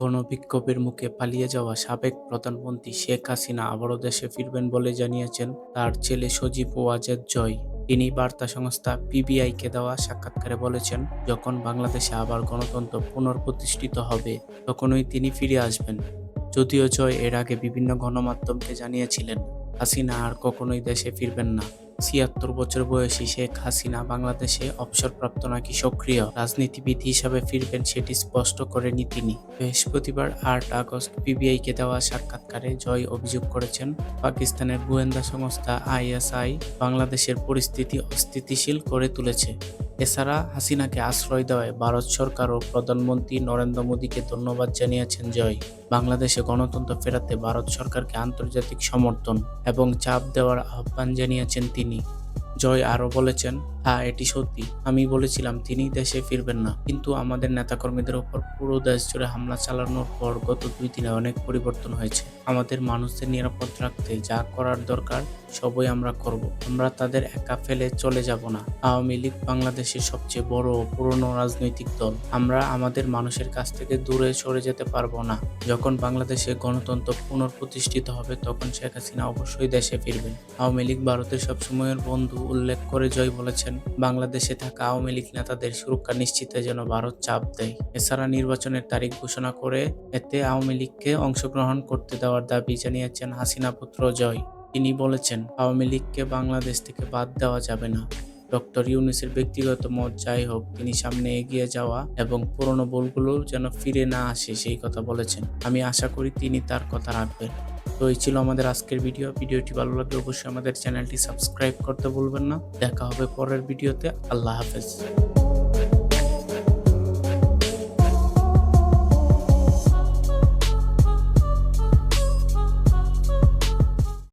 গণবিক্ষোভের মুখে পালিয়ে যাওয়া সাবেক প্রধানমন্ত্রী শেখ হাসিনা আবারও দেশে ফিরবেন বলে জানিয়েছেন তার ছেলে সজীব ওয়াজেদ জয়। তিনি বার্তা সংস্থা পিবিআইকে দেওয়া সাক্ষাৎকারে বলেছেন, যখন বাংলাদেশে আবার গণতন্ত্র পুনঃপ্রতিষ্ঠিত হবে, তখনই তিনি ফিরে আসবেন। যদিও জয় এর আগে বিভিন্ন গণমাধ্যমকে জানিয়েছিলেন, হাসিনা আর কখনোই দেশে ফিরবেন না। ছিয়াত্তর বছর বয়সী শেখ হাসিনা বাংলাদেশে অবসরপ্রাপ্ত নাকি সক্রিয়? রাজনীতিবিদ হিসাবে ফিরবেন সেটি স্পষ্ট করেনি তিনি। বৃহস্পতিবার আট আগস্ট পিবিআইকে দেওয়া সাক্ষাৎকারে জয় অভিযোগ করেছেন পাকিস্তানের গোয়েন্দা সংস্থা আইএসআই। বাংলাদেশের পরিস্থিতি অস্থিতিশীল করে তুলেছে। এছাড়া হাসিনাকে আশ্রয় দেওয়ায় ভারত সরকার ও প্রধানমন্ত্রী নরেন্দ্র মোদীকে ধন্যবাদ জানিয়েছেন জয়। বাংলাদেশে গণতন্ত্র ফেরাতে ভারত সরকারকে আন্তর্জাতিক সমর্থন এবং চাপ দেওয়ার আহ্বান জানিয়েছেন তিনি। জয় আরও বলেছেন হ্যাঁ এটি সত্যি। আমি বলেছিলাম তিনি দেশে ফিরবেন না। কিন্তু আমাদের নেতাকর্মীদের উপর পুরো দেশ জুড়ে হামলা চালানোর পর গত দুই দিনে অনেক পরিবর্তন হয়েছে। আমাদের মানুষদের নিরাপদ রাখতে যা করার দরকার, সবই আমরা করব। আমরা তাদের একা ফেলে চলে যাব না। আওয়ামী লীগ বাংলাদেশের সবচেয়ে বড় পুরনো রাজনৈতিক দল। আমরা আমাদের মানুষের কাছ থেকে দূরে সরে যেতে পারব না। যখন বাংলাদেশে গণতন্ত্র পুনঃপ্রতিষ্ঠিত হবে, তখন শেখ হাসিনা অবশ্যই দেশে ফিরবেন। আওয়ামী লীগ ভারতের সবসময়ের বন্ধু, উল্লেখ করে জয় বলেছেন বাংলাদেশে থাকা আওয়ামী লীগ নেতাদের সুরক্ষা নিশ্চিতে যেন ভারত চাপ দেয়। এছাড়া নির্বাচনের তারিখ ঘোষণা করে এতে আওয়ামী লীগকে অংশগ্রহণ করতে দেওয়ার দাবি জানিয়েছেন হাসিনা পুত্র জয়। তিনি বলেছেন, আওয়ামী লীগকে বাংলাদেশ থেকে বাদ দেওয়া যাবে না। ডক্টর ইউনুসের ব্যক্তিগত মত যাই হোক, তিনি সামনে এগিয়ে যাওয়া এবং পুরনো বলগুলো যেন ফিরে না আসে, সেই কথা বলেছেন। আমি আশা করি তিনি তার কথা রাখবেন। তো এই ছিল আমাদের আজকের ভিডিও। ভিডিওটি ভালো লাগলে অবশ্যই আমাদের চ্যানেলটি সাবস্ক্রাইব করতে ভুলবেন না। দেখা হবে পরের ভিডিওতে। আল্লাহ হাফেজ।